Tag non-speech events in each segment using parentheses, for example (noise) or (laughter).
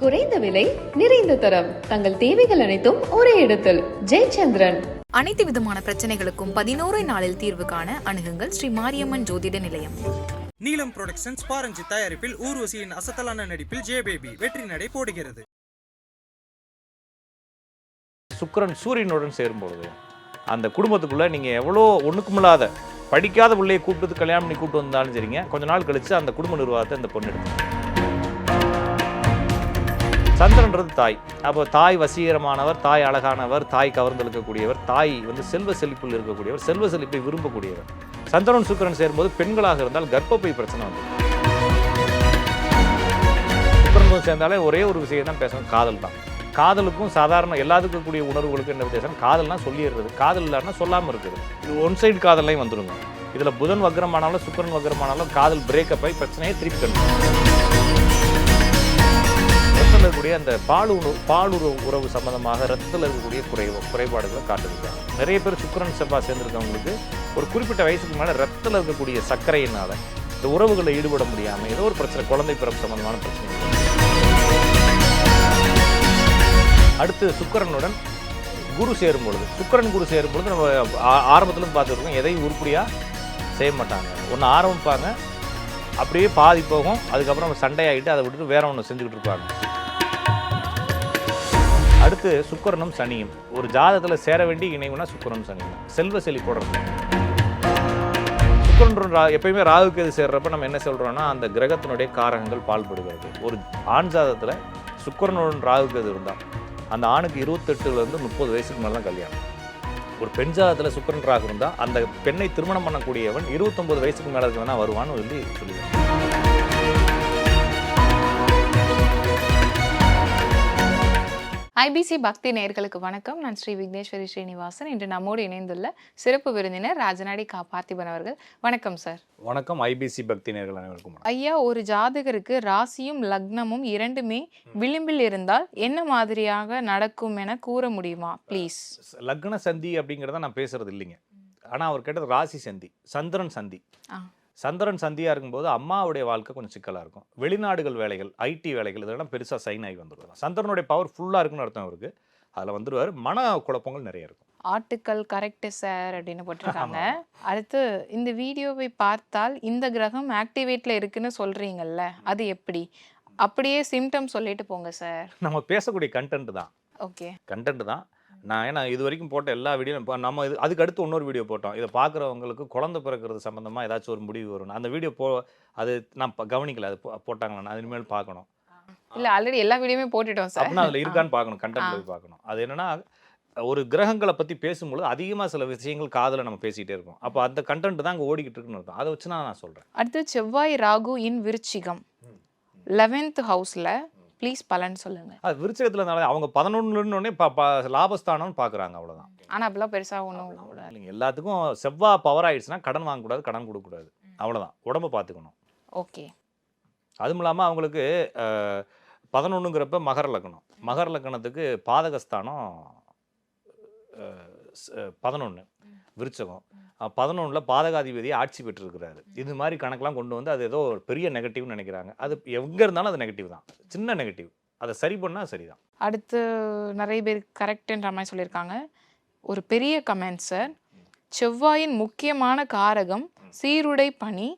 குறைந்த விலை நிறைந்த தரம். தங்கள் தேவைகள் அனைத்தும் ஒரே இடத்தில். ஜெயச்சந்திரன். அனைத்து விதமான பிரச்சனைகளுக்கும் பதினோரு நாளில் தீர்வு காண அணுகுங்கள் ஸ்ரீ மாரியம்மன் ஜோதிட நிலையம். நீலம் புரொடக்ஷன்ஸ் பாரஞ்சி தயாரிப்பில் ஊர்வசியின் அசத்தலான நடிப்பில் ஜே பேபி வெற்றி நடை போடுகிறது. சுக்கிரன் சூரியனுடன் சேரும்பொழுது அந்த குடும்பத்துக்குள்ளே நீங்கள் எவ்வளோ ஒன்றுக்குமில்லாத படிக்காத பிள்ளையை கூப்பிட்டு கல்யாணம் பண்ணி கூப்பிட்டு வந்தாலும் சரிங்க. கொஞ்ச நாள் கழிச்சு அந்த குடும்ப நிர்வாகத்தை அந்த பொண்ணு எடுக்கும் சந்திரன்றது தாய். அப்போ தாய் வசீகரமானவர் தாய் அழகானவர் தாய் கவர்ந்தெழுக்கக்கூடியவர் தாய் வந்து செல்வ செழிப்பில் இருக்கக்கூடியவர் செல்வ செழிப்பை விரும்பக்கூடியவர். சந்திரன் சுக்கிரன் சேரும்போது பெண்களாக இருந்தால் கர்ப்பப்பை பிரச்சனை வந்து. சுக்கிரன் சேர்ந்தாலே ஒரே ஒரு விஷயம் தான் பேசணும் காதல் தான். காதலுக்கும் சாதாரண எல்லாத்துக்கும் கூடிய உணர்வுகளுக்கும் என்ன வித்தியாசம்? காதல்னா சொல்லிடுறது. காதல் இல்லைன்னா சொல்லாமல் இருக்குது இது ஒன் சைடு காதலையும் வந்துடுங்க இதில் புதன் வக்ரமானாலும் சுக்கிரன் வக்ரமானாலும் காதல் பிரேக்கப் ஆகி பிரச்சனையை திருப்பி கணும் இருக்கக்கூடிய அந்த பால் உணவு பால் உறவு உறவு சம்பந்தமாக ரத்தத்தில் இருக்கக்கூடிய குறைவு குறைபாடுகளை காட்டுதுங்க. நிறைய பேர் சுக்கிரன் செவ்வாய் சேர்ந்துருக்கவங்களுக்கு ஒரு குறிப்பிட்ட வயசுக்கு மேலே ரத்தத்தில் இருக்கக்கூடிய சர்க்கரையினால இந்த உறவுகளில் ஈடுபட முடியாமல் ஏதோ ஒரு பிரச்சனை குழந்தை பிறப்பு சம்பந்தமான பிரச்சனை அடுத்து சுக்கிரனுடன் குரு சேரும் பொழுது சுக்கிரன் குரு சேரும் பொழுது நம்ம ஆ- ஆரம்பத்துல பார்த்துருக்கோம் எதையும் உருப்படியாக செய்ய மாட்டாங்க. ஒன்று ஆரம்பிப்பாங்க அப்படியே பாதி போகும். அதுக்கப்புறம் சண்டையாகிட்டு அதை விட்டுட்டு வேற ஒன்று செஞ்சுக்கிட்டு இருப்பாங்க. அடுத்து சுக்கரனும் சனியும். ஒரு ஜாதகத்தில் சேர வேண்டிய இணைவுனா சுக்கிரனும் சனியும் செல்வ செழிப்போட இருக்கும் ரா எப்பயுமே ராகுக்கு எது சேர்றப்ப நம்ம என்ன சொல்றோம்னா அந்த கிரகத்தினுடைய காரகங்கள் பால்படுகிறது. ஒரு ஆண் ஜாதகத்தில் சுக்கரனுடன் ராகுக்கு எது இருந்தால் அந்த ஆணுக்கு இருபத்தெட்டுலேருந்து முப்பது வயசுக்கு மேலே தான் கல்யாணம். ஒரு பெண் ஜாதகத்தில் சுக்கிரன் ராகு இருந்தால் அந்த பெண்ணை திருமணம் பண்ணக்கூடியவன் இருபத்தொம்பது வயசுக்கு மேலே இருக்க வேணா வருவான்னு சொல்லி சொல்லுவேன் ஐபிசி பக்தி நேயர்களுக்கு வணக்கம். நான் ஸ்ரீ விக்னேஸ்வரி ஸ்ரீனிவாசன். இன்று நம்மோடு இணைந்துள்ள சிறப்பு விருந்தினர் ராஜநாடி கா பார்த்திபன் அவர்கள். வணக்கம் சார். வணக்கம். ஐபிசி பக்தி நேர்கள் அனைவருக்கும். ஐயா ஒரு ஜாதகருக்கு ராசியும் லக்னமும் இரண்டுமே விளிம்பில் இருந்தால் என்ன மாதிரியாக நடக்கும் என கூற முடியுமா? ப்ளீஸ் லக்ன சந்தி அப்படிங்கிறத நான் பேசுறது இல்லைங்க. ஆனால் அவர் கேட்டது ராசி சந்தி சந்திரன் சந்தி. ஆ. சந்திரன் சந்தியாக இருக்கும்போது அம்மாவுடைய வாழ்க்கை கொஞ்சம் சிக்கலாக இருக்கும். வெளிநாடுகள் வேலைகள் ஐடி வேலைகள் இதெல்லாம் பெருசாக சைன் ஆகி வந்துடுவார் சந்திரனுடைய பவர் ஃபுல்லாக இருக்குன்னு அர்த்தம் அவருக்கு. அதில் வந்துடுவார் மன குழப்பங்கள் நிறைய இருக்கும். ஆட்டுக்கள் கரெக்ட் சார் அப்படின்னு போட்டிருக்காங்க. அடுத்து இந்த வீடியோவை பார்த்தால் இந்த கிரகம் ஆக்டிவேட்ல இருக்குன்னு சொல்றீங்கல்ல அது எப்படி? அப்படியே சிம்டம் சொல்லிட்டு போங்க சார் நம்ம பேசக்கூடிய கண்டென்ட் தான். ஓகே கண்டென்ட் தான். நான் ஏன்னா இது வரைக்கும் போட்ட எல்லா வீடியோ இப்போ நம்ம இது அதுக்கு அடுத்து இன்னொரு வீடியோ போட்டோம். இதை பார்க்குறவங்களுக்கு குழந்தை பிறக்கிறது சம்மந்தமாக ஏதாச்சும் ஒரு முடிவு வரும் அந்த வீடியோ போ அது நான் கவனிக்கல. அது போட்டாங்களா நான் இனிமேல் பார்க்கணும். இல்ல ஆல்ரெடி எல்லா வீடியோமே போட்டுட்டோம் சார். அப்படின்னா அதில் இருக்கான்னு பார்க்கணும். கண்டென்ட் போய் பார்க்கணும். அது என்னன்னா ஒரு கிரகங்களை பற்றி பேசும்பொழுது அதிகமாக சில விஷயங்கள் காதில் நம்ம பேசிகிட்டே இருக்கோம் அப்போ அந்த கண்டென்ட் தான் அங்கே ஓடிக்கிட்டு இருக்குன்னு அர்த்தம். அதை வச்சு நான் நான் சொல்கிறேன் அடுத்து செவ்வாய் ராகு இன் விருச்சிகம். லெவன்த் ஹவுஸ்ல ப்ளீஸ் பலன் சொல்லுங்க. அது விருச்சகத்தில் அவங்க பதினொன்றுன்னு ப ப லாபஸ்தானம்னு பார்க்குறாங்க அவ்வளோதான் ஆனா அப்பெல்லாம் பெருசா ஒன்றும் இல்லைங்க எல்லாத்துக்கும் செவ்வாய் பவர் ஆயிடுச்சுன்னா கடன் வாங்கக்கூடாது கடன் கொடுக்கக்கூடாது. அவ்வளோதான் உடம்ப பார்த்துக்கணும். ஓகே. அதுவும் இல்லாமல் அவங்களுக்கு பதினொன்றுங்கிறப்ப மகர லக்னம். மகர லக்னத்துக்கு பாதகஸ்தானம் பதினொன்று விருச்சகம். பதினொன்றில் பாதகாதிபதி ஆட்சி பெற்றிருக்கிறாரு. இது மாதிரி கணக்கெலாம் கொண்டு வந்து அது ஏதோ ஒரு பெரிய நெகட்டிவ்னு நினைக்கிறாங்க. அது எங்கே இருந்தாலும் அது நெகட்டிவ் தான். சின்ன நெகட்டிவ் அதை சரி பண்ணால் சரிதான். அடுத்து நிறைய பேர் கரெக்டுன்ற மாதிரி சொல்லியிருக்காங்க. ஒரு பெரிய கமெண்ட் சார் செவ்வாயின் முக்கியமான காரகம் சீருடை பணி.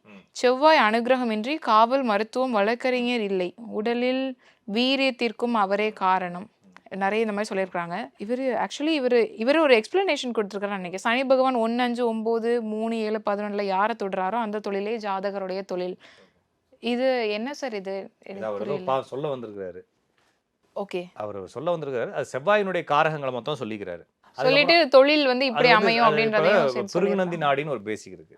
செவ்வாய் அனுகிரகமின்றி காவல் மருத்துவம் வழக்கறிஞர் இல்லை. உடலில் வீரியத்திற்கும் அவரே காரணம். நிறைய இந்த மாதிரி சொல்லியிருக்காங்க இவர் ஆக்சுவலி இவர் இவர் ஒரு எக்ஸ்பிளனேஷன் கொடுத்துருக்காரு நினைக்கிறேன். சனி பகவான் ஒன்று அஞ்சு ஒம்பது மூணு ஏழு பதினொன்றில் யாரை தொடுறாரோ அந்த தொழிலே ஜாதகருடைய தொழில். இது என்ன சார் இது? சொல்ல வந்திருக்கிறாரு. ஓகே. அவர் சொல்ல வந்திருக்காரு அது செவ்வாயினுடைய காரகங்களை மொத்தம் சொல்லிக்கிறாரு. சொல்லிட்டு தொழில் வந்து இப்படி அமையும் அப்படின்றதையும் பிருகுநந்தி. நாடின்னு ஒரு பேசிக் இருக்கு.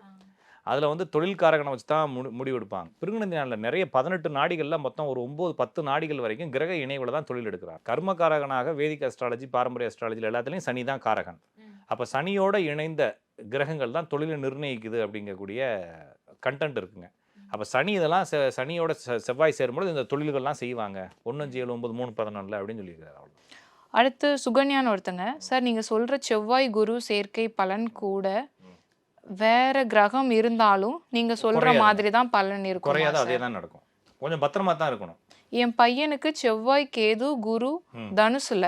அதுல வந்து தொழில்காரகனை வச்சு தான் முடி முடிவெடுப்பாங்க. பிருகுநந்தி நாடில் நிறைய பதினெட்டு நாடிகள்ல மொத்தம் ஒரு ஒன்பது பத்து நாடிகள் வரைக்கும் கிரக இணைவுல தான் தொழில் எடுக்கிறார். கர்மகாரகனாக வேதிக் அஸ்ட்ராலஜி பாரம்பரிய அஸ்ட்ராலஜி எல்லாத்துலயும் சனி தான் காரகன். அப்ப சனியோட இணைந்த கிரகங்கள் தான் தொழிலை நிர்ணயிக்குது அப்படிங்கக்கூடிய கண்டென்ட் இருக்குங்க. அப்ப சனி இதெல்லாம் சனியோட செவ்வாய் சேரும்போது இந்த தொழில்கள்லாம் செய்வாங்க. ஒன்று அஞ்சு ஏழு ஒன்பது மூணு பதினொன்றில் அப்படின்னு சொல்லியிருக்காரு அவ்வளோ அடுத்து சுகன்யான்னு ஒருத்தங்க. சார் நீங்க சொல்ற செவ்வாய் குரு சேர்க்கை பலன் கூட வேற கிரகம் இருந்தாலும் நீங்க சொல்ற. மாதிரி தான் பலன் இருக்கும் குறையாத அதே தான் நடக்கும். கொஞ்சம் பத்திரமா தான் இருக்கணும். என் பையனுக்கு செவ்வாய் கேது குரு. தனுசுல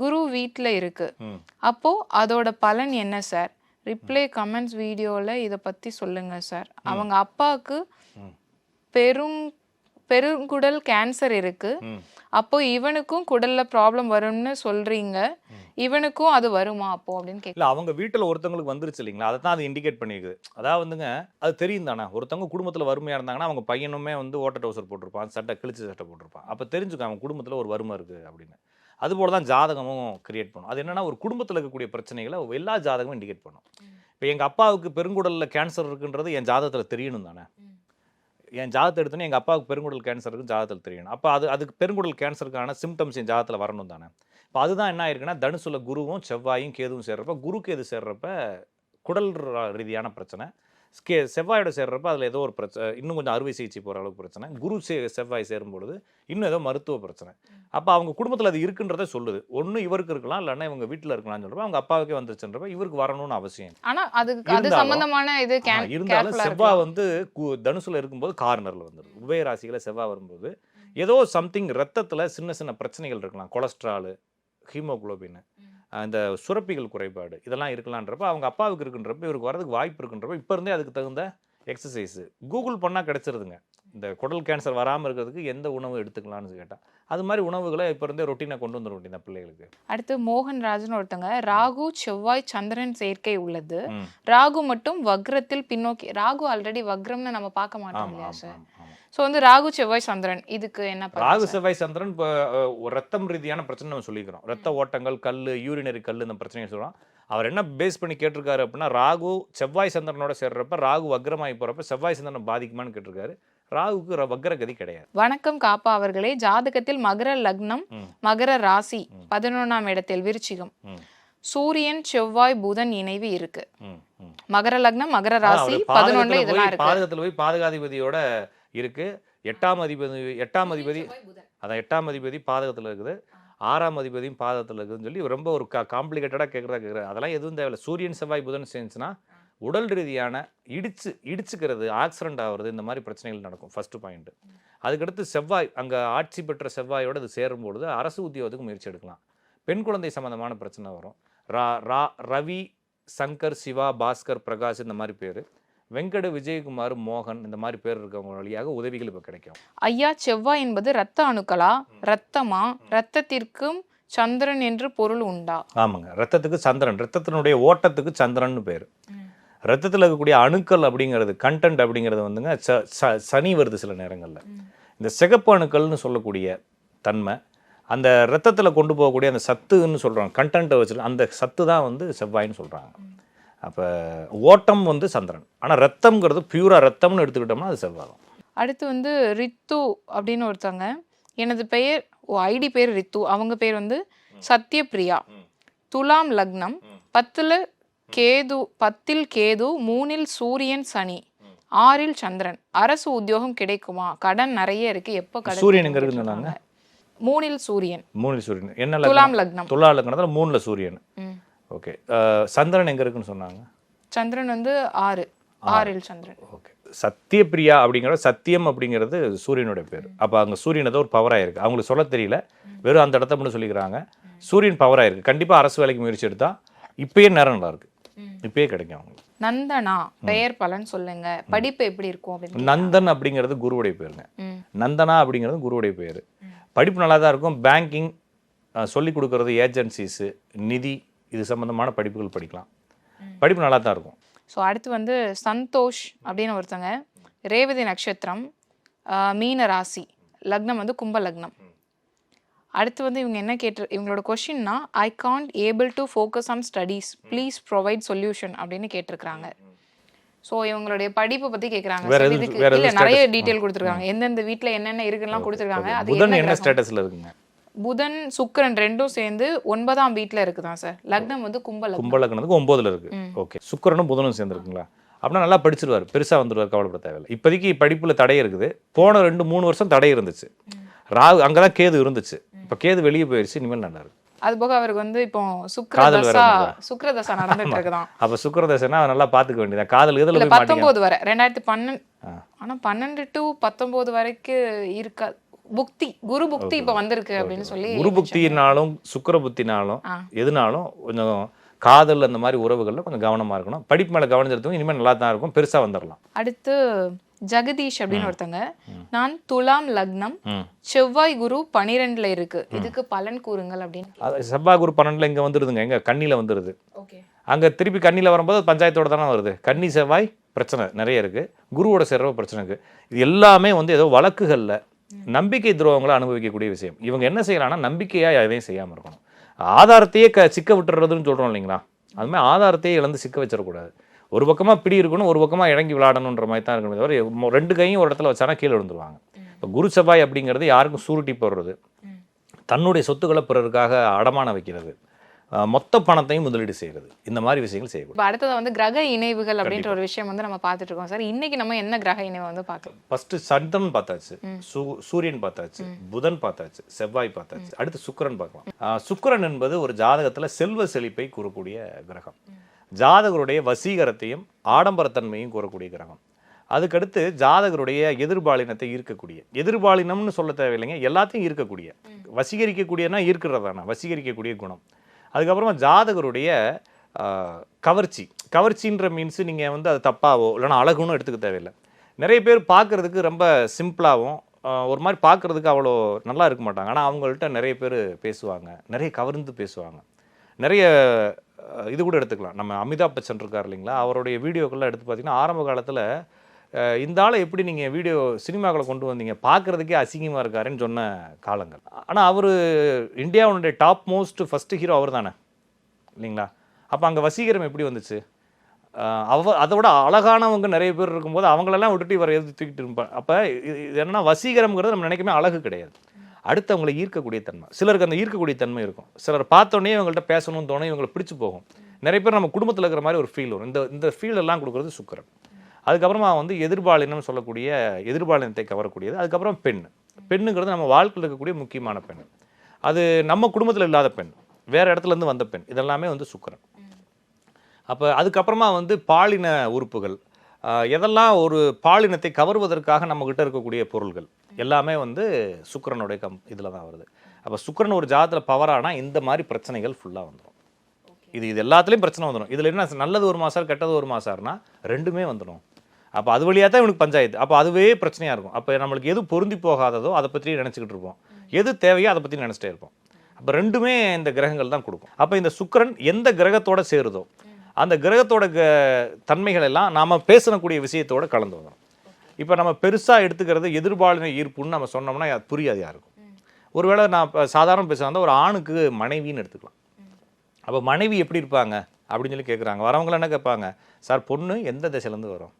குரு வீட்ல இருக்கு. அப்போ அதோட பலன் என்ன சார்? ரிப்ளை கமெண்ட்ஸ் வீடியோல இத பத்தி சொல்லுங்க சார். அவங்க அப்பாவுக்கு. பெரும் பெருங்குடல் கேன்சர் இருக்கு. அப்போ இவனுக்கும் குடல்ல ப்ராப்ளம் வரும்னு சொல்றீங்க. இவனுக்கும் அது வருமா அப்போ அப்படின்னு கேட்க இல்ல அவங்க வீட்டுல ஒருத்தவங்களுக்கு வந்துருச்சு இல்லைங்களா? அதை தான் அது இண்டிகேட் பண்ணிருக்குது அதாவது வந்துங்க அது தெரியும் தானே. ஒருத்தவங்க குடும்பத்துல வறுமையா இருந்தாங்கன்னா அவங்க பையனுமே வந்து ஓட்ட டவுசர் போட்டிருப்பான் சட்டை கிழிச்சு சட்டை போட்டிருப்பான். அப்ப தெரிஞ்சுக்கும் அவன் குடும்பத்துல ஒரு வறுமை இருக்கு அப்படின்னு. அது போல தான் ஜாதகமும் கிரியேட் பண்ணும். அது என்னன்னா ஒரு குடும்பத்துல இருக்கக்கூடிய பிரச்சனைகளை எல்லா ஜாதகமும் இண்டிகேட் பண்ணும். இப்போ எங்க அப்பாவுக்கு பெருங்குடல்ல கேன்சர் இருக்குன்றது என் ஜாதகத்துல தெரியணும் தானே. என் ஜாதத்தை எடுத்தோன்னே எங்கள் அப்பாவுக்கு பெருங்குடல் கேன்சர் ஜாதத்தில் ஜாதகத்தில் தெரியணும் அப்போ அது அதுக்கு பெருங்குடல் கேன்சருக்கான சிம்டம்ஸ் என் ஜாதத்தில் வரணும் தானே. இப்போ அதுதான் என்ன ஆயிருக்குன்னா தனுசுல குருவும் செவ்வாயும் கேதுவும் சேர்றப்ப குரு கேது சேர்றப்ப குடல் ரீதியான பிரச்சனை. கே செவ்வாயோட சேர்றப்ப அதில் ஏதோ ஒரு பிரச்சனை இன்னும் கொஞ்சம் அறுவை சிகிச்சை போகிற அளவுக்கு பிரச்சனை. குரு சே செவ்வாய் சேரும் பொழுது இன்னும் ஏதோ மருத்துவ பிரச்சனை. அப்போ அவங்க குடும்பத்தில் அது இருக்குன்றதை சொல்லுது. ஒன்று இவருக்கு இருக்கலாம் இல்லைன்னா இவங்க வீட்டில் இருக்கலாம்னு சொல்கிறப்ப அவங்க அப்பாவுக்கே வந்துருச்சுன்றப்ப இவருக்கு வரணும்னு அவசியம் ஆனா அதுக்கு அது சம்பந்தமான இது இருந்தாலும் செவ்வாய். வந்து கு- தனுசுல இருக்கும்போது கார்னர்ல வந்துடும் உபய ராசியில செவ்வாய் வரும்போது ஏதோ சம்திங் ரத்தத்துல சின்ன சின்ன பிரச்சனைகள் இருக்கலாம். Cholesterol haemoglobin. அந்த சுரப்பிகள் குறைபாடு இதெல்லாம் இருக்கலான்றப்ப அவங்க அப்பாவுக்கு இருக்குன்றப்ப இவருக்கு வரதுக்கு வாய்ப்பு இருக்குன்றப்ப இப்போ இருந்தே அதுக்கு தகுந்த எக்ஸசைஸு கூகுள் பண்ணால் கிடச்சிருதுங்க. இந்த குடல் கேன்சர் வராமல் இருக்கிறதுக்கு எந்த உணவு எடுத்துக்கலாம்னு கேட்டால் அது மாதிரி உணவுகளை இப்போ இருந்தே ரொட்டீனாக கொண்டு வந்துட வேண்டியது பிள்ளைகளுக்கு. அடுத்து மோகன் ராஜன் ஒருத்தங்க ராகு செவ்வாய் சந்திரன் சேர்க்கை உள்ளது. ராகு மட்டும் வக்ரத்தில் பின்னோக்கி ராகு ஆல்ரெடி வக்ரம்னு நம்ம பார்க்க மாட்டோம் இல்லையா சார் ஸோ வந்து ராகு செவ்வாய் சந்திரன் இதுக்கு என்ன ராகு? செவ்வாய் சந்திரன் இப்போ ரத்தம் ரீதியான பிரச்சனை நம்ம சொல்லிக்கிறோம். ரத்த ஓட்டங்கள் கல் யூரினரி கல் இந்த பிரச்சனையை சொல்கிறோம் அவர் என்ன பேஸ் பண்ணி கேட்டிருக்காரு அப்படின்னா ராகு செவ்வாய் சந்திரனோட சேர்றப்ப ராகு வக்ரமாகி போகிறப்ப செவ்வாய் சந்திரனை பாதிக்குமான்னு கேட்டிருக்காரு. ராகுக்கு ர- வக்ரகதி கிடையாது. வணக்கம் காப்பா அவர்களே. ஜாதகத்தில் மகர லக்னம். மகர ராசி பதினொன்றாம் இடத்தில் விருச்சிகம். சூரியன் செவ்வாய் புதன் இணைவு இருக்கு. மகர லக்னம் மகர ராசி பதினொன்னுல பாதகத்துல இதெல்லாம் போய் இருக்கு. பாதகத்துல போய் பாதகாதிபதியோட இருக்கு. எட்டாம் அதிபதி எட்டாம் அதிபதி அதான் எட்டாம் அதிபதி பாதகத்துல இருக்குது. ஆறாம் அதிபதியும் பாதகத்துல இருக்குதுன்னு சொல்லி ரொம்ப ஒரு காம்ப்ளிகேட்டடாக கேட்குறதா கேட்குறாரு அதெல்லாம் எதுவும் தேவையில்ல. சூரியன் செவ்வாய் புதன் சேர்ந்துச்சுன்னா உடல் ரீதியான இடிச்சு இடிச்சுக்கிறது ஆக்சிடென்ட் ஆகுறது இந்த மாதிரி பிரச்சனைகள் நடக்கும். ஃபர்ஸ்ட் பாயிண்ட் அதுக்கடுத்து செவ்வாய் அங்கே ஆட்சி பெற்ற செவ்வாயோட அது சேரும்பொழுது அரசு உத்தியோகத்துக்கு முயற்சி எடுக்கலாம். பெண் குழந்தை சம்மந்தமான பிரச்சனை வரும். ரா ரா ரவி சங்கர் சிவா பாஸ்கர் பிரகாஷ் இந்த மாதிரி பேர். வெங்கட விஜயகுமார் மோகன் இந்த மாதிரி பேர் இருக்கவங்க வழியாக உதவிகள் இப்போ கிடைக்கும். ஐயா செவ்வாய் என்பது இரத்த அணுக்களா? ரத்தமா ரத்தத்திற்கும் சந்திரன் என்று பொருள் உண்டா? ஆமாங்க. ரத்தத்துக்கு சந்திரன். ரத்தத்தினுடைய ஓட்டத்துக்கு சந்திரன்னு பேர். ரத்தத்தில் இருக்கக்கூடிய அணுக்கள் அப்படிங்கிறது கண்டென்ட் அப்படிங்கிறது வந்துங்க ச- ச- சனி வருது சில நேரங்களில். இந்த சிகப்பு அணுக்கள்னு சொல்லக்கூடிய தன்மை அந்த ரத்தத்தில் கொண்டு போகக்கூடிய அந்த சத்துன்னு சொல்கிறாங்க கண்டென்ட்டை வச்சு அந்த சத்து தான் வந்து செவ்வாய்ன்னு சொல்கிறாங்க அப்போ ஓட்டம் வந்து சந்திரன். ஆனால் ரத்தம்ங்கிறது பியூரா ரத்தம்னு எடுத்துக்கிட்டோம்னா அது செவ்வாய் தான். அடுத்து வந்து ரித்து அப்படின்னு ஒருத்தவங்க எனது பெயர் ஓ ஐடி பேர் ரித்து அவங்க பேர் வந்து சத்யபிரியா. துலாம் லக்னம் பத்துல கேது பத்தில் கேது மூணில் சூரியன் சனி ஆறில் சந்திரன். அரசு உத்தியோகம் கிடைக்குமா? கடன் நிறைய இருக்கு. எப்போ கடன் சூரியன் எங்க கிடைக்கும்னு இருக்குன்னு கேட்டிருக்காங்க. மூணில் சூரியன். மூணில் சூரியன். என்ன துலாம் லக்னம். துலா லக்னத்தில் மூணில் சூரியன். ஓகே. சந்திரன் எங்கே இருக்குன்னு சொன்னாங்க? சந்திரன் வந்து ஆறு. ஆறில் சந்திரன். ஓகே. சத்தியபிரியா அப்படிங்கிறது சத்தியம் அப்படிங்கிறது சூரியனுடைய பேர். அப்போ அங்கே சூரியன் ஏதோ ஒரு பவராக இருக்குது அவங்களுக்கு சொல்ல தெரியல. வெறும் அந்த இடத்த மட்டும் சொல்லிக்கிறாங்க. சூரியன் பவராக இருக்குது கண்டிப்பாக அரசு வேலைக்கு முயற்சி எடுத்தா இப்பயே நேரம் நல்லா இருக்கு. இப்பயே கிடைக்கும் அவங்களுக்கு. நந்தனா பெயர் பலன் சொல்லுங்க. படிப்பு எப்படி இருக்கும் அப்படின்னு நந்தன் அப்படிங்கிறது குருவுடைய பேருங்க. நந்தனா அப்படிங்கிறது குருவுடைய பேர். படிப்பு நல்லா தான் இருக்கும். பேங்கிங் சொல்லி கொடுக்கறது ஏஜென்சிஸு நிதி இது சம்பந்தமான படிப்புகள் படிக்கலாம். படிப்பு நல்லா தான் இருக்கும். ஸோ அடுத்து வந்து சந்தோஷ் அப்படின்னு ஒருத்தங்க. ரேவதி நட்சத்திரம் மீன ராசி லக்னம் வந்து கும்ப லக்னம். அடுத்து வந்து இவங்க என்ன கேட்டு இவங்களோட கொஷின்னா I can't able to focus on studies please provide solution அப்படின்னு கேட்டிருக்காங்க ஸோ இவங்களுடைய படிப்பை பத்தி கேட்குறாங்க இதுக்கு இல்ல நிறைய? டீட்டெயில் கொடுத்துருக்காங்க. எந்தெந்த வீட்டில் என்னென்ன இருக்குலாம் கொடுத்துருக்காங்க. அது என்ன? ஸ்டேட்டஸில் இருக்குங்க? புதன் சுக்கிரன் ரெண்டும் சேர்ந்து ஒன்பதாம் வீட்டில் இருக்குதான் சார் லக்னம் வந்து கும்ப லக்னம். கும்பலக்கணத்துக்கு ஒன்பதுல இருக்கு. ஓகே. சுக்கிரனும் புதனும் சேர்ந்துருக்குங்களா? அப்படின்னா நல்லா படிச்சிருவார். பெருசா வந்துருவார் கவலைப்பட தேவையில்லை. இப்போதைக்கு படிப்புல தடை இருக்குது. போன ரெண்டு மூணு வருஷம் தடை இருந்துச்சு. ராகு அங்கதான் கேது இருந்துச்சு. இப்போ கேது வெளியே போயிருச்சு இனிமேல் நல்லா இருக்கு அது போக அவருக்கு வந்து இப்போ சுக்ரதசா? சுக்ரதசா நடந்துட்டு இருக்குதான். அப்ப சுக்கிரதசைனா நல்லா பாத்துக்க வேண்டியதான் காதல் இதில் பத்தொன்பது வரை. ரெண்டாயிரத்தி பன்னெண்டு. ஆனா பன்னெண்டு டு பத்தொன்பது வரைக்கும் இருக்கா புக்தி குரு புக்தி இப்ப வந்திருக்கு அப்படின்னு சொல்லி குரு புக்தினாலும் சுக்கிர புத்தினாலும். எதுனாலும் கொஞ்சம் காதல் அந்த மாதிரி உறவுகளில் கொஞ்சம் கவனமா இருக்கணும். படிப்பு மேல கவனம் செலுத்தவும் இனிமேல் நல்லா தான் இருக்கும். பெருசா வந்துடலாம் அடுத்து ஜெகதீஷ் அப்படின்னு ஒருத்தங்க. நான் துலாம் லக்னம். செவ்வாய் குரு பனிரெண்டுல இருக்கு. இதுக்கு பலன் கூறுங்கள் அப்படின்னு. செவ்வாய் குரு பன்னெண்டுல இங்க வந்துருதுங்க. எங்க? கண்ணில வந்துருது. அங்க திருப்பி கண்ணில வரும்போது பஞ்சாயத்தோட தானே வருது. கன்னி செவ்வாய் பிரச்சனை நிறைய இருக்கு. குருவோட சேர்ற பிரச்சனை இருக்கு. இது எல்லாமே வந்து ஏதோ வழக்குகள்ல நம்பிக்கை துரோகங்களை அனுபவிக்கக்கூடிய விஷயம். இவங்க என்ன செய்யலாம்னா நம்பிக்கையா எதையும் செய்யாம இருக்கணும். ஆதாரத்தையே க சிக்க விட்டுறதுன்னு சொல்றோம் இல்லைங்களா? அது மாதிரி ஆதாரத்தையே இழந்து சிக்க வச்சிடக்கூடாது. ஒரு பக்கமா பிடி இருக்கணும் ஒரு பக்கமா இறங்கி விளையாடணுன்ற மாதிரி தான் இருக்கணும் தவிர ரெண்டு கையும் ஒரு இடத்துல வச்சானா கீழே விழுந்துருவாங்க. இப்போ குரு செவ்வாய் அப்படிங்கிறது யாருக்கும் சூருட்டி போடுறது. தன்னுடைய சொத்துக்களை பிறருக்காக அடமான வைக்கிறது. மொத்த பணத்தையும் முதலீடு செய்கிறது. இந்த மாதிரி விஷயங்கள் செய்யக்கூடாது. அடுத்தது வந்து கிரக இணைவுகள் அப்படின்ற ஒரு விஷயம் வந்து நம்ம பார்த்துட்டு இருக்கோம். சார் இன்னைக்கு நம்ம என்ன கிரக இணைவை வந்து பார்க்கலாம் ஃபர்ஸ்ட் சந்திரன் பார்த்தாச்சு சூரியன் பார்த்தாச்சு புதன் பார்த்தாச்சு செவ்வாய் பார்த்தாச்சு. அடுத்து சுக்கிரன் பார்க்கலாம். சுக்கிரன் என்பது ஒரு ஜாதகத்துல செல்வ செழிப்பை கூறக்கூடிய கிரகம். ஜாதகருடைய வசீகரத்தையும் ஆடம்பரத்தன்மையும் கூறக்கூடிய கிரகம். அதுக்கடுத்து ஜாதகருடைய எதிர்பாலினத்தை ஈர்க்கக்கூடிய. எதிர்பாலினம்னு சொல்ல தேவையில்லைங்க எல்லாத்தையும் ஈர்க்கக்கூடிய. வசீகரிக்கக்கூடியனா ஈர்க்கிறதானா? வசீகரிக்கக்கூடிய குணம். அதுக்கப்புறமா ஜாதகருடைய கவர்ச்சி. கவர்ச்சின்ற மீன்ஸ் நீங்கள் வந்து அது தப்பாவோ இல்லைன்னா அழகுன்னு எடுத்துக்க தேவையில்லை. நிறைய பேர் பார்க்குறதுக்கு ரொம்ப சிம்பிளாகவும் ஒரு மாதிரி பார்க்கறதுக்கு அவ்வளோ நல்லா இருக்க மாட்டாங்க. ஆனால் அவங்கள்ட்ட நிறைய பேர் பேசுவாங்க. நிறைய கவர்ந்து பேசுவாங்க. நிறைய இது கூட எடுத்துக்கலாம். நம்ம அமிதாப் பச்சன் இருக்கார் இல்லைங்களா? அவருடைய வீடியோக்கெல்லாம் எடுத்து பார்த்தீங்கன்னா ஆரம்ப காலத்தில் இந்த ஆளை எப்படி நீங்கள் வீடியோ சினிமாக்களை கொண்டு வந்தீங்க? பார்க்குறதுக்கே அசிங்கமாக இருக்காருன்னு சொன்ன காலங்கள். ஆனால் அவர் இந்தியாவுடைய டாப் மோஸ்ட் ஃபஸ்ட்டு ஹீரோ அவர் தானே இல்லைங்களா? அப்போ அங்கே வசீகரம் எப்படி வந்துச்சு? அவ அதை விட அழகானவங்க நிறைய பேர் இருக்கும்போது அவங்களெல்லாம் விட்டுட்டு இவரை எது தூக்கிட்டு இருப்பார் அப்போ இது என்னென்னா வசீகரம்ங்கிறது நம்ம நினைக்கவே அழகு கிடையாது. அடுத்தவங்களை ஈர்க்கக்கூடிய தன்மை. சிலருக்கு அந்த ஈர்க்கக்கூடிய தன்மை இருக்கும். சிலர் பார்த்தோன்னே இவங்கள்ட்ட பேசணும்னு தோணும் இவங்களை பிடிச்சி போகும். நிறைய பேர் நம்ம குடும்பத்தில் இருக்கிற மாதிரி ஒரு ஃபீல் வரும். இந்த இந்த ஃபீல்டெல்லாம் கொடுக்குறது சுக்கரன். அதுக்கப்புறமா வந்து எதிர்பாலினம் சொல்லக்கூடிய எதிர்பாலினத்தை கவரக்கூடியது. அதுக்கப்புறம் பெண். பெண்ணுங்கிறது நம்ம வாழ்க்கையில் இருக்கக்கூடிய முக்கியமான பெண். அது நம்ம குடும்பத்தில் இல்லாத பெண். வேறு இடத்துலேருந்து வந்த பெண். இதெல்லாமே வந்து சுக்கரன். அப்போ அதுக்கப்புறமா வந்து பாலின உறுப்புகள். எதெல்லாம் ஒரு பாலினத்தை கவர்வதற்காக நம்மக்கிட்ட இருக்கக்கூடிய பொருள்கள்? எல்லாமே வந்து சுக்கிரனுடைய கம் இதில் தான் வருது. அப்போ சுக்கிரன் ஒரு ஜாதத்தில் பவரானா இந்த மாதிரி பிரச்சனைகள் ஃபுல்லாக வந்துடும் இது இது எல்லாத்துலேயும் பிரச்சனை வந்துடும் இதில் என்ன நல்லது ஒரு மாசார் கெட்டது ஒரு மாசார்னா ரெண்டுமே வந்துடும் அப்போ அது வழியாக தான் இவனுக்கு பஞ்சாயத்து. அப்போ அதுவே பிரச்சனையாக இருக்கும். அப்போ நம்மளுக்கு எது பொருந்தி போகாததோ அதை பற்றி நினச்சிக்கிட்டு இருப்போம். எது தேவையோ அதை பற்றி நினச்சிட்டே இருப்போம். அப்போ ரெண்டுமே இந்த கிரகங்கள் தான் கொடுக்கும். அப்போ இந்த சுக்கிரன் எந்த கிரகத்தோட சேருதோ அந்த கிரகத்தோட க தன்மைகள் எல்லாம் நாம் பேசக்கூடிய விஷயத்தோட கலந்து வந்துடும் இப்போ நம்ம பெருசாக எடுத்துக்கிறது எதிர்பாலின ஈர்ப்புன்னு நம்ம சொன்னோம்னா புரியாது யாருக்கும். ஒருவேளை நான் சாதாரண பேசுகிறதா ஒரு ஆணுக்கு மனைவின்னு எடுத்துக்கலாம். அப்போ மனைவி எப்படி இருப்பாங்க? அப்படின்னு சொல்லி கேட்குறாங்க வரவங்க என்ன கேட்பாங்க? சார் பொண்ணு எந்த திசையிலேருந்து வரும்?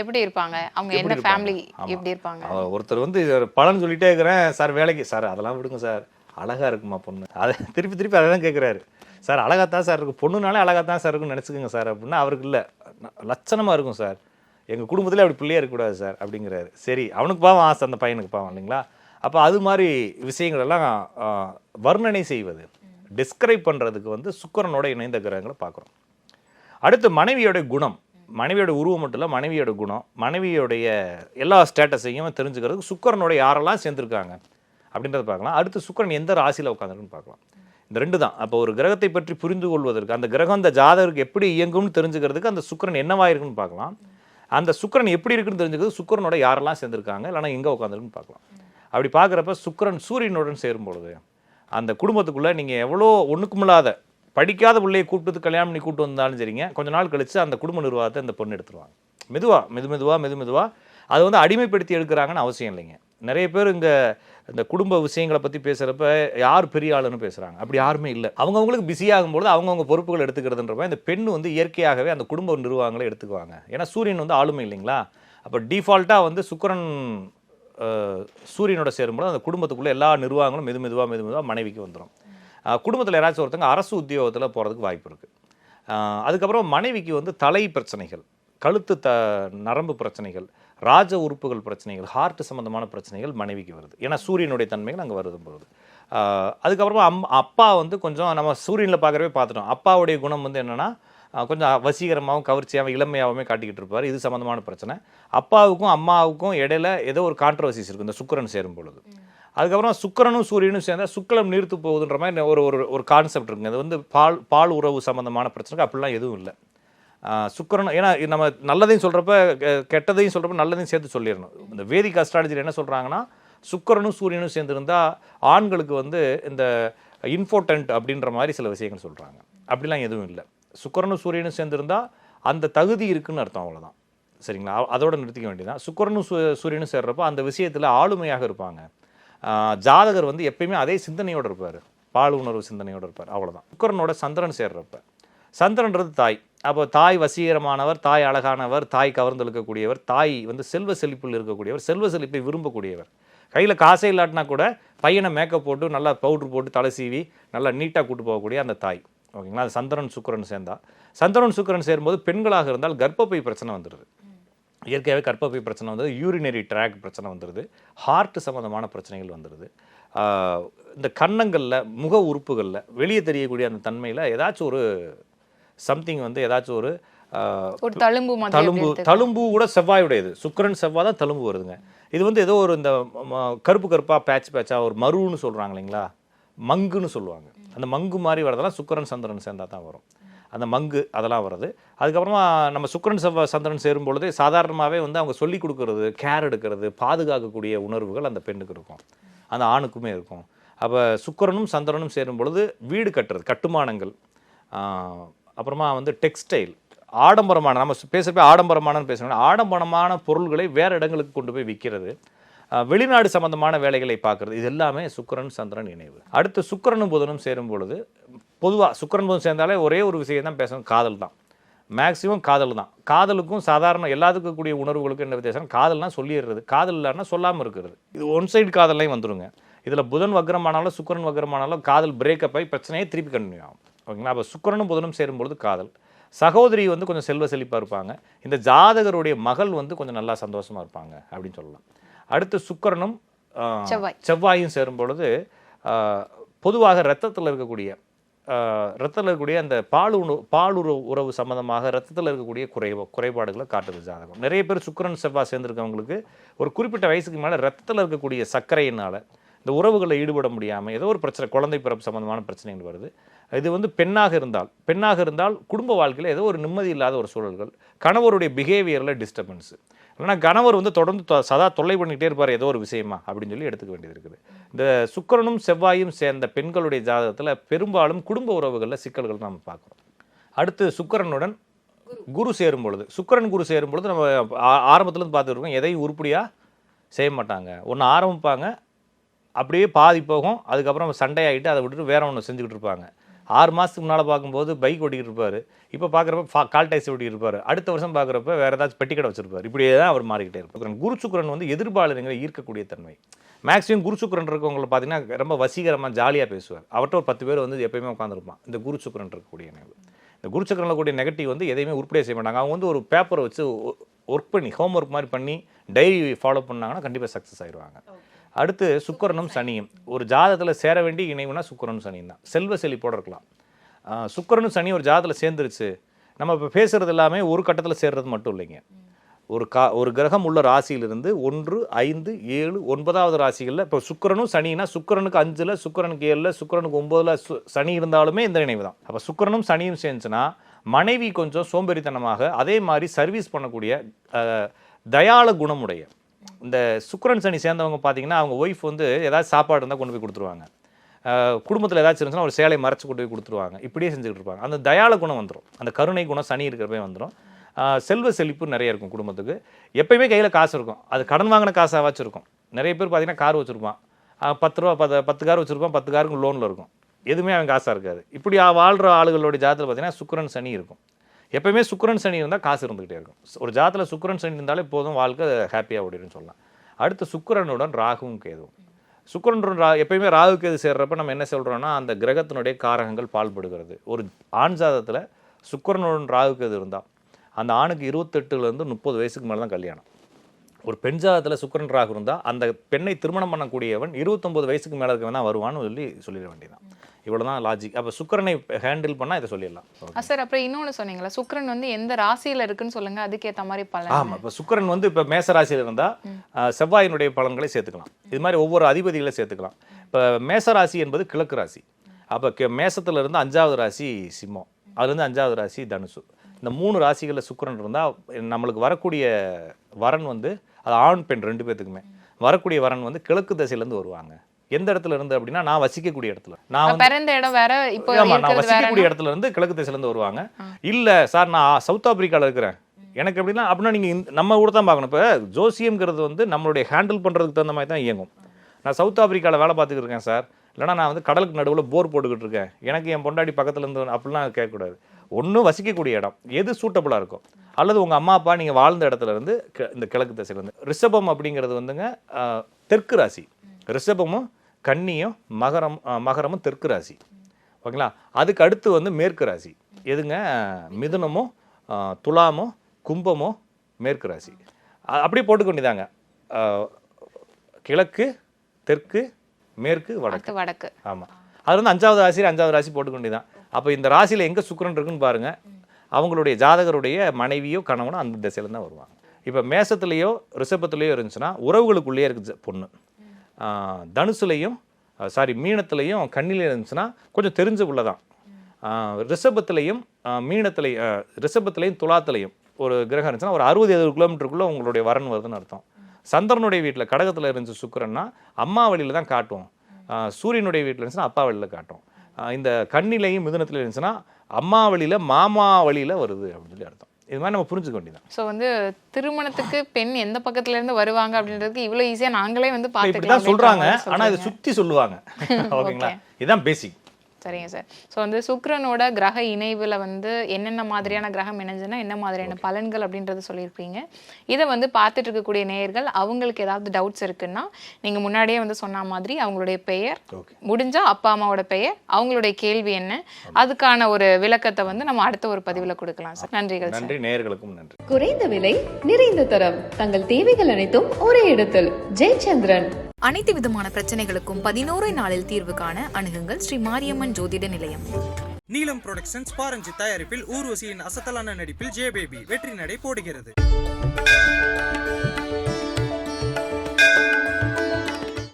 எப்படி இருப்பாங்க? அவங்க என்ன? ஃபேமிலி. எப்படி இருப்பாங்க? ஒருத்தர் வந்து பலன் சொல்லிட்டே இருக்கிறேன். சார் வேலைக்கு சார் அதெல்லாம் விடுங்க சார். அழகா இருக்குமா பொண்ணு? அதை திருப்பி திருப்பி அதை தான் கேட்குறாரு சார் அழகாத்தான் சார் இருக்கும் பொண்ணுனாலே அழகாத்தான் சார் இருக்குன்னு நினச்சிக்கோங்க சார். அப்படின்னா அவருக்கு இல்லை. லட்சணமாக இருக்கும் சார். எங்கள் குடும்பத்தில் அப்படி பிள்ளையாக இருக்கக்கூடாது சார் அப்படிங்கிறாரு. சரி அவனுக்கு பாவம் ஆசை அந்த பையனுக்கு பாவம் இல்லைங்களா? அப்போ அது மாதிரி விஷயங்களெல்லாம் வர்ணனை செய்வது டிஸ்கிரைப் பண்ணுறதுக்கு வந்து சுக்கரனோட இணைந்த கிரகங்களை பார்க்குறோம். அடுத்து மனைவியோட குணம். மனைவியோட உருவம் மட்டும் இல்லை மனைவியோட குணம் மனைவியோடைய எல்லா ஸ்டேட்டஸையும் தெரிஞ்சுக்கிறதுக்கு சுக்கரனோட யாரெல்லாம் சேர்ந்துருக்காங்க அப்படின்றத பார்க்கலாம். அடுத்து சுக்கரன் எந்த ராசியில் உட்காந்துருக்குன்னு பார்க்கலாம். இந்த ரெண்டு தான். அப்போ ஒரு கிரகத்தை பற்றி புரிந்து கொள்வதற்கு அந்த கிரகம் அந்த ஜாதகருக்கு எப்படி இயங்கும்னு தெரிஞ்சுக்கிறதுக்கு அந்த சுக்கிரன் என்னவா இருக்குன்னு பார்க்கலாம். அந்த சுக்கிரன் எப்படி இருக்குன்னு தெரிஞ்சுக்கிறது சுக்கிரனோட யாரெல்லாம் சேர்ந்துருக்காங்க இல்லைனா எங்கே உட்காந்துருக்குன்னு பார்க்கலாம். அப்படி பார்க்குறப்ப சுக்கிரன் சூரியனுடன் சேரும் பொழுது அந்த குடும்பத்துக்குள்ளே நீங்கள் எவ்வளோ ஒன்றுக்குமில்லாத படிக்காத பிள்ளையை கூப்பிட்டு கல்யாணம் பண்ணி கூப்பிட்டு வந்தாலும் சரிங்க கொஞ்ச நாள் கழித்து அந்த குடும்ப நிர்வாகத்தை அந்த பொண்ணு எடுத்துருவாங்க. மெதுவாக மெது மெதுவாக மெது மெதுவாக அதை வந்து அடிமைப்படுத்தி எடுக்கிறாங்கன்னு அவசியம் இல்லைங்க. நிறைய பேர் இங்கே இந்த குடும்ப விஷயங்களை பற்றி பேசுகிறப்ப யார் பெரிய ஆளுன்னு பேசுகிறாங்க அப்படி யாருமே இல்லை. அவங்கவுங்களுக்கு பிஸி ஆகும்போது அவங்கவுங்க பொறுப்புகள் எடுத்துக்கிறதுன்றப்ப இந்த பெண் வந்து இயற்கையாகவே அந்த குடும்ப நிர்வாகங்களை எடுத்துக்குவாங்க. ஏன்னா சூரியன் வந்து ஆளுமை இல்லைங்களா? அப்போ டிஃபால்ட்டாக வந்து சுக்கிரன் சூரியனோட சேரும்போது அந்த குடும்பத்துக்குள்ளே எல்லா நிர்வாகங்களும் மெது மெதுவாக மெது மெதுவாக மனைவிக்கு வந்துடும் குடும்பத்தில் யாராச்சும் ஒருத்தங்க அரசு உத்தியோகத்தில் போகிறதுக்கு வாய்ப்பு இருக்குது அதுக்கப்புறம் மனைவிக்கு வந்து தலை பிரச்சனைகள் கழுத்து த நரம்பு பிரச்சனைகள் ராஜ உறுப்புகள் பிரச்சனைகள் ஹார்ட் சம்மந்தமான பிரச்சனைகள் மனைவிக்கு வருது. ஏன்னா சூரியனுடைய தன்மைகள் அங்கே வருது ஆஹ் அதுக்கப்புறமா அம் அப்பா வந்து கொஞ்சம் நம்ம சூரியனில் பார்க்குறவே பார்த்துட்டோம். அப்பாவுடைய குணம் வந்து என்னென்னா கொஞ்சம் வசீகரமாகவும் கவர்ச்சியாகவும் இளமையாகவுமே காட்டிக்கிட்டு இருப்பார். இது சம்மந்தமான பிரச்சனை. அப்பாவுக்கும் அம்மாவுக்கும் இடையில ஏதோ ஒரு கான்ட்ரவர்சிஸ் இருக்குது இந்த சுக்கிரன் சேரும் பொழுது. அதுக்கப்புறம் சுக்கிரனும் சூரியனும் சேர்ந்தா சுக்லம் நீர்த்து போகுதுன்ற மாதிரி ஒரு ஒரு ஒரு கான்செப்ட் இருக்குங்க. அது வந்து பால் பால் உறவு சம்மந்தமான பிரச்சனைக்கு அப்படிலாம் எதுவும் இல்லை. சுக்கரன் ஏன்னா நம்ம நல்லதையும் சொல்கிறப்ப கெட்டதையும் சொல்கிறப்ப நல்லதையும் சேர்த்து சொல்லிடணும். இந்த வேதிக் அஸ்ட்ராலஜியில் என்ன சொல்கிறாங்கன்னா சுக்கரனும் சூரியனும் சேர்ந்துருந்தா ஆண்களுக்கு வந்து இந்த இன்ஃபோர்டன்ட் அப்படின்ற மாதிரி சில விஷயங்கள் சொல்கிறாங்க அப்படிலாம் எதுவும் இல்லை. சுக்கரனும் சூரியனும் சேர்ந்துருந்தா அந்த தகுதி இருக்குன்னு அர்த்தம் அவ்வளோதான் சரிங்களா? அதோடு அதோட நிறுத்திக்க வேண்டியதான் சுக்கரனும் சூ- சூரியனும் சேர்றப்போ அந்த விஷயத்தில் ஆளுமையாக இருப்பாங்க. ஜாதகர் வந்து எப்பயுமே அதே சிந்தனையோடு இருப்பார். பால் உணர்வு சிந்தனையோடு இருப்பார். அவ்வளோதான் சுக்கரனோட சந்திரன் சேர்றப்ப. சந்திரன்றது தாய். அப்போ தாய் வசீகரமானவர் தாய் அழகானவர் தாய் கவர்ந்தெழுக்கக்கூடியவர் தாய் வந்து செல்வ செழிப்பில் இருக்கக்கூடியவர் செல்வ செழிப்பை விரும்பக்கூடியவர். கையில் காசே இல்லாட்டினா கூட பையனை மேக்கப் போட்டு நல்லா பவுட்ரு போட்டு தலை சீவி நல்லா நீட்டாக கூட்டு போகக்கூடிய அந்த தாய். ஓகேங்களா? அது சந்திரன் சுக்கிரன் சேர்ந்தா. சந்திரன் சுக்கிரன் சேரும்போது பெண்களாக இருந்தால் கர்ப்பப்பை பிரச்சனை வந்துடுது. இயற்கையாகவே கர்ப்பப்பை பிரச்சனை வந்தது யூரினரி ட்ராக் பிரச்சனை வந்துடுது ஹார்ட் சம்மந்தமான பிரச்சனைகள் வந்துடுது. இந்த கன்னங்களில் முக உறுப்புகளில் வெளியே தெரியக்கூடிய அந்த தன்மையில் ஏதாச்சும் ஒரு சம்திங் வந்து ஏதாச்சும் ஒரு தழும்பு தழும்பு. தழும்பு கூட செவ்வாயுடையது. சுக்கிரன் செவ்வாய் தான் தழும்பு வருதுங்க. இது வந்து ஏதோ ஒரு இந்த ம- கருப்பு கருப்பாக பேட்ச் பேட்சாக ஒரு மருன்னு சொல்கிறாங்க இல்லைங்களா? மங்குன்னு சொல்லுவாங்க. அந்த மங்கு மாதிரி வரதெல்லாம் சுக்கிரன் சந்திரன் சேர்ந்தா தான் வரும். அந்த மங்கு அதெல்லாம் வருது அதுக்கப்புறமா நம்ம சுக்கிரன் செவ்வாய் சந்திரன் சேரும் பொழுது சாதாரணமாகவே வந்து அவங்க சொல்லி கொடுக்கறது கேர் எடுக்கிறது பாதுகாக்கக்கூடிய உணர்வுகள் அந்த பெண்ணுக்கு இருக்கும். அந்த ஆணுக்குமே இருக்கும். அப்போ சுக்கிரனும் சந்திரனும் சேரும் பொழுது வீடு கட்டுறது கட்டுமானங்கள் அப்புறமா வந்து டெக்ஸ்டைல் ஆடம்பரமான நம்ம பேசுகிறப்ப ஆடம்பரமானன்னு பேசுகிறோம் ஆடம்பரமான பொருள்களை வேறு இடங்களுக்கு கொண்டு போய் விற்கிறது வெளிநாடு சம்பந்தமான வேலைகளை பார்க்குறது இது எல்லாமே சுக்கரன் சந்திரன் இணைவு அடுத்து சுக்கிரனும் புதனும் சேரும் பொழுது பொதுவாக சுக்கரன் புதன் சேர்ந்தாலே ஒரே ஒரு விஷயம் தான் பேசணும் காதல் தான். மேக்ஸிமம் காதல் தான். காதலுக்கும் சாதாரண எல்லாத்துக்கும் கூடிய உணர்வுகளுக்கும் என்ன வித்தியாசம்? காதல்லாம் சொல்லிடுறது. காதல் இல்லைன்னா சொல்லாமல் இருக்கிறது. இது ஒன் சைடு காதல்லையும் வந்துடுங்க இதில் புதன் வக்ரமானாலும் சுக்கிரன் வக்ரமானாலும் காதல் பிரேக்கப் ஆகி பிரச்சனையே திருப்பி கண்டினியூ ஆகும். ஓகேங்களா? அப்போ சுக்கிரனும் புதனும் சேரும்பொழுது காதல். சகோதரி வந்து கொஞ்சம் செல்வ செழிப்பாக இருப்பாங்க. இந்த ஜாதகருடைய மகள் வந்து கொஞ்சம் நல்லா சந்தோஷமாக இருப்பாங்க அப்படின்னு சொல்லலாம். அடுத்து சுக்கிரனும். செவ்வாயும் சேரும் பொழுது பொதுவாக ரத்தத்தில் இருக்கக்கூடிய ரத்தத்தில் இருக்கக்கூடிய அந்த பால் உணவு பால் உறவு உறவு சம்மந்தமாக ரத்தத்தில் இருக்கக்கூடிய குறை குறைபாடுகளை காட்டுது ஜாதகம். நிறைய பேர் சுக்கிரன் செவ்வாய் சேர்ந்துருக்கவங்களுக்கு ஒரு குறிப்பிட்ட வயசுக்கு மேலே ரத்தத்தில் இருக்கக்கூடிய சர்க்கரையினால் இந்த உறவுகளில் ஈடுபட முடியாமல் ஏதோ ஒரு பிரச்சனை குழந்தை பிறப்பு சம்மந்தமான பிரச்சனைகள் வருது. இது வந்து பெண்ணாக இருந்தால் பெண்ணாக இருந்தால் குடும்ப வாழ்க்கையில் ஏதோ ஒரு நிம்மதி இல்லாத ஒரு சூழல்கள் கணவருடைய பிஹேவியரில் டிஸ்டர்பன்ஸ் இல்லைன்னா கணவர் வந்து தொடர்ந்து சதா தொல்லை பண்ணிக்கிட்டே இருப்பார் ஏதோ ஒரு விஷயமா அப்படின்னு சொல்லி எடுத்துக்க வேண்டியது இருக்குது. இந்த சுக்கரனும் செவ்வாயும் சேர்ந்த பெண்களுடைய ஜாதகத்தில் பெரும்பாலும் குடும்ப உறவுகளில் சிக்கல்கள் நம்ம பார்க்குறோம். அடுத்து சுக்கரனுடன் குரு சேரும் பொழுது சுக்கரன் குரு சேரும் பொழுது நம்ம ஆ- பார்த்துருக்கோம் இருந்து பார்த்துட்டு இருக்கோம் எதையும் உருப்படியாக செய்ய மாட்டாங்க. ஒன்று ஆரம்பிப்பாங்க அப்படியே பாதி போகும் அதுக்கப்புறம் சண்டையாகிட்டு அதை விட்டுட்டு வேற ஒன்று செஞ்சுக்கிட்டு இருப்பாங்க. ஆறு மாதத்துக்கு முன்னால் பார்க்கும்போது பைக் ஓட்டிகிட்டு இருப்பார் இப்போ பார்க்குறப்ப ஃபா கால் டாக்ஸி ஓட்டிகிட்டு இருப்பார் அடுத்த வருஷம் பார்க்குறப்ப வேறு ஏதாச்சும் பெட்டி கடை வச்சிருப்பார். இப்படியே தான் அவர் மாறிக்கிட்டே இருப்பார். குரு சுக்கரன் வந்து எதிர்பாலினங்களை ஈர்க்கக்கூடிய தன்மை. மேக்ஸிமம் குரு சுக்கரன் இருக்கவங்களை பார்த்தீங்கன்னா ரொம்ப வசீகரமாக ஜாலியாக பேசுவார். அவர்கிட்ட ஒரு பத்து பேர் வந்து எப்பயுமே உட்காந்துருப்பான் இந்த குரு சுக்கரன் இருக்கக்கூடிய நினைவு. இந்த குரு சக்கரனில் கூடிய நெகட்டிவ் வந்து எதையுமே உருப்படியாக செய்ய மாட்டாங்க. அவங்க வந்து ஒரு பேப்பரை வச்சு ஒர்க் பண்ணி ஹோம் ஒர்க் மாதிரி பண்ணி டைரி ஃபாலோ பண்ணாங்கன்னா கண்டிப்பாக சக்ஸஸ் ஆயிடுவாங்க அடுத்து சுக்கிரனும் சனியும். ஒரு ஜாதகத்தில் சேர வேண்டிய இணைவுனா சுக்கரனும் சனியும் தான். செல்வ செழிப்போடு இருக்கலாம். சுக்கரனும் சுக்கிரனும் சனி ஒரு ஜாதகத்தில் சேர்ந்துருச்சு. நம்ம இப்போ பேசுகிறது எல்லாமே ஒரு கட்டத்தில் சேர்றது மட்டும் இல்லைங்க. ஒரு கா ஒரு கிரகம் உள்ள ராசியிலிருந்து ஒன்று ஐந்து ஏழு ஒன்பதாவது ராசிகளில் இப்போ சுக்கிரனும் சனினா சுக்கிரனுக்கு அஞ்சில் சுக்கிரனுக்கு ஏழில் சுக்கிரனுக்கு ஒம்பதில் சு சனி இருந்தாலுமே இந்த நினைவு தான். அப்போ சுக்கிரனும் சனியும் சேர்ந்துச்சுன்னா மனைவி கொஞ்சம் சோம்பேறித்தனமாக அதே மாதிரி சர்வீஸ் பண்ணக்கூடிய தயாள குணமுடைய இந்த சுக்கரன் சனி சேர்ந்தவங்க பார்த்தீங்கன்னா அவங்க ஒய்ஃப் வந்து ஏதாவது சாப்பாடு இருந்தால் கொண்டு போய் கொடுத்துருவாங்க. குடும்பத்தில் ஏதாச்சும் இருந்துச்சுன்னா ஒரு சேலை மறைச்சு கொண்டு போய் கொடுத்துருவாங்க. இப்படியே செஞ்சுக்கிட்டு இருப்பாங்க. அந்த தயால குணம் வந்துடும் அந்த கருணை குணம் சனி இருக்கிறப்பே வந்துடும் செல்வ செழிப்பு நிறைய இருக்கும் குடும்பத்துக்கு. எப்பயுமே கையில் காசு இருக்கும். அது கடன் வாங்கின காசாவாச்சும் இருக்கும். நிறைய பேர் பார்த்தீங்கன்னா கார் வச்சுருப்பான். பத்து ரூபா பத்து பத்து கார் வச்சுருப்பான். பத்து காருக்கு லோனில் இருக்கும். எதுவுமே அவன் காசாக இருக்காது. இப்படி வாழ்கிற ஆளுகளோட ஜாதத்தில் பார்த்தீங்கன்னா சுக்கரன் சனி இருக்கும். எப்பயுமே சுக்கிரன் சனி இருந்தால் காசு இருந்துகிட்டே இருக்கும். ஒரு ஜாதத்தில் சுக்கரன் சனி இருந்தாலே போதும் வாழ்க்கை ஹாப்பியாக ஓடிடுன்னு சொல்லலாம். அடுத்து சுக்கரனுடன் ராகுவும் கேதுவும். சுக்கிரனுடன் ரா எப்பயுமே ராகு கேது சேர்றப்ப நம்ம என்ன சொல்கிறோன்னா அந்த கிரகத்தினுடைய காரகங்கள் பால்படுகிறது. ஒரு ஆண் ஜாதத்தில் சுக்கரனுடன் ராகு கேது இருந்தால் அந்த ஆணுக்கு இருபத்தெட்டுலேருந்து முப்பது வயசுக்கு மேலே தான் கல்யாணம். ஒரு பெண் ஜாதத்தில் சுக்கிரன் ராகு இருந்தால் அந்த பெண்ணை திருமணம் பண்ணக்கூடியவன் இருபத்தொம்பது வயசுக்கு மேலே இருக்கவன் தான் வருவான்னு சொல்லி சொல்லிட வேண்டியதான் இவ்வளவுதான் லாஜிக் அப்ப சுக்கிரனை ஹேண்டில் பண்ணா இதை சொல்லிடலாம். சார் அப்புறம் இன்னொன்னு சொன்னீங்களா சுக்கிரன் வந்து எந்த ராசியில இருக்குன்னு சொல்லுங்க அதுக்கேத்த மாதிரி பலன். ஆமா இப்ப சுக்கிரன் வந்து இப்ப மேச ராசியில இருந்தா அஹ், செவ்வாயினுடைய பலன்களை சேர்த்துக்கலாம். இது மாதிரி ஒவ்வொரு அதிபதிகளை சேர்த்துக்கலாம். இப்ப மேச ராசி என்பது கிழக்கு ராசி. அப்ப கி- மேசத்துல இருந்து அஞ்சாவது ராசி சிம்மம் அதுல இருந்து அஞ்சாவது ராசி தனுசு. இந்த மூணு ராசிகளில் சுக்கிரன் இருந்தா நம்மளுக்கு வரக்கூடிய வரன் வந்து அது ஆண் பெண் ரெண்டு பேத்துக்குமே. வரக்கூடிய வரன் வந்து கிழக்கு திசையில இருந்து வருவாங்க. எந்த இடத்துல இருந்து அப்படின்னா நான் வசிக்கக்கூடிய இடத்துல. நான் பிறந்த இடம் வேற இப்போ ஆமா நான் வசிக்கக்கூடிய இடத்துல இருந்து கிழக்கு திசையில இருந்து வருவாங்க இல்ல சார் நான் சவுத் ஆப்பிரிக்கால இருக்கிறேன். எனக்கு எப்படின்னா அப்படின்னா நீங்க இந்த- நம்ம கூட தான் பார்க்கணும். இப்போ ஜோசியம்ங்கிறது வந்து நம்மளுடைய ஹேண்டில் பண்றதுக்கு தகுந்த மாதிரி தான் இயங்கும். நான் சவுத் ஆப்பிரிக்கால வேலை பார்த்துக்கிட்டு இருக்கேன் சார். இல்லைனா நான் வந்து கடலுக்கு நடுவில் போர் போட்டுக்கிட்டு இருக்கேன். எனக்கு என் பொண்டாடி பக்கத்துல இருந்து அப்படிலாம் கேட்கக்கூடாது. ஒண்ணு வசிக்கக்கூடிய இடம். எது சூட்டபுளாக இருக்கும்? அல்லது உங்க அம்மா அப்பா நீங்க வாழ்ந்த இடத்துல இருந்து கி- இந்த கிழக்கு திசையில இருந்து ரிஷபம் அப்படிங்கிறது வந்துங்க தெற்கு ராசி. ரிஷபமும் கன்னியும் மகரம் மகரமும் தெற்கு ராசி. ஓகேங்களா? அதுக்கு அடுத்து வந்து மேற்கு ராசி. எதுங்க? மிதுனமோ ஆஹ், துலாமோ கும்பமோ மேற்கு ராசி. அ- அப்படியே போட்டுக்க வேண்டியதாங்க. ஆஹ், கிழக்கு தெற்கு மேற்கு வடக்கு. வடக்கு. ஆமாம் அது வந்து அஞ்சாவது ராசி அஞ்சாவது ராசி போட்டுக்க வேண்டியதான் அப்போ இந்த ராசியில் எங்கே சுக்கிரன் இருக்குன்னு பாருங்க. அவங்களுடைய ஜாதகருடைய மனைவியோ கணவனோ அந்த திசையில தான் வருவாங்க. இப்போ மேசத்துலேயோ ரிஷபத்துலேயோ இருந்துச்சுன்னா உறவுகளுக்குள்ளேயே இருக்குது பொண்ணு. தனுசுலையும் சாரி மீனத்துலையும் கண்ணிலே இருந்துச்சுன்னா கொஞ்சம் தெரிஞ்ச புள்ள தான் ரிஷபத்துலையும் மீனத்துலையும் ரிஷபத்துலையும் துலாத்துலையும் ஒரு கிரகம் இருந்துச்சுன்னா ஒரு அறுபது எழுபது கிலோமீட்டருக்குள்ளே உங்களுடைய வரன் வருதுன்னு அர்த்தம். சந்திரனுடைய வீட்டில் கடகத்தில் இருந்துச்சு சுக்கரன்னா அம்மா வழியில் தான் காட்டும் சூரியனுடைய வீட்டில் இருந்துச்சுன்னா அப்பா வழியில் காட்டும் இந்த கண்ணிலையும் மிதுனத்தில் இருந்துச்சுன்னா அம்மா வழியில் மாமா வழியில் வருது அப்படின்னு சொல்லி அர்த்தம். இது மாதிரி நம்ம புரிஞ்சுக்க வேண்டியதான் சோ வந்து திருமணத்துக்கு பெண் எந்த பக்கத்துல இருந்து வருவாங்க அப்படின்றதுக்கு இவ்வளவு ஈஸியா நாங்களே வந்து சொல்கிறாங்க அப்படின்ற மாதிரி ஆனால் இதை சொல்றீங்க. சுற்றி சொல்லுவாங்க. (laughs) ஓகேங்களா? இதுதான் பேசிக் சரிங்க சார். ஸோ வந்து சுக்கிரனோட கிரக இணைவுல வந்து என்னென்ன மாதிரியான கிரகம் இணைஞ்சுன்னா என்ன மாதிரியான பலன்கள் அப்படின்றத சொல்லியிருப்பீங்க. இதை வந்து பார்த்துட்டு இருக்கக்கூடிய நேயர்கள் அவங்களுக்கு ஏதாவது டவுட்ஸ் இருக்குன்னா நீங்க முன்னாடியே வந்து சொன்ன மாதிரி அவங்களுடைய பெயர் ஓகே முடிஞ்சா அப்பா அம்மாவோட பெயர் அவங்களுடைய கேள்வி என்ன அதுக்கான ஒரு விளக்கத்தை வந்து நம்ம அடுத்த ஒரு பதிவுல கொடுக்கலாம் சார். நன்றிகள் நன்றி நேயர்களுக்கும் நன்றி. குறைந்த விலை நிறைந்த தரம். தங்கள் தேவைகள் அனைத்தும் ஒரே இடத்தில். ஜெயச்சந்திரன். அனைத்து விதமான பிரச்சனைகளுக்கும் பதினோரு நாளில் தீர்வு காண அணுகுங்கள் ஸ்ரீ மாரியம்மன் ஜோதிட நிலையம். நீலம் புரொடக்ஷன்ஸ் பாரஞ்சி தயாரிப்பில் ஊர்வசியின் அசத்தலான நடிப்பில் ஜே பேபி வெற்றி நடை போடுகிறது.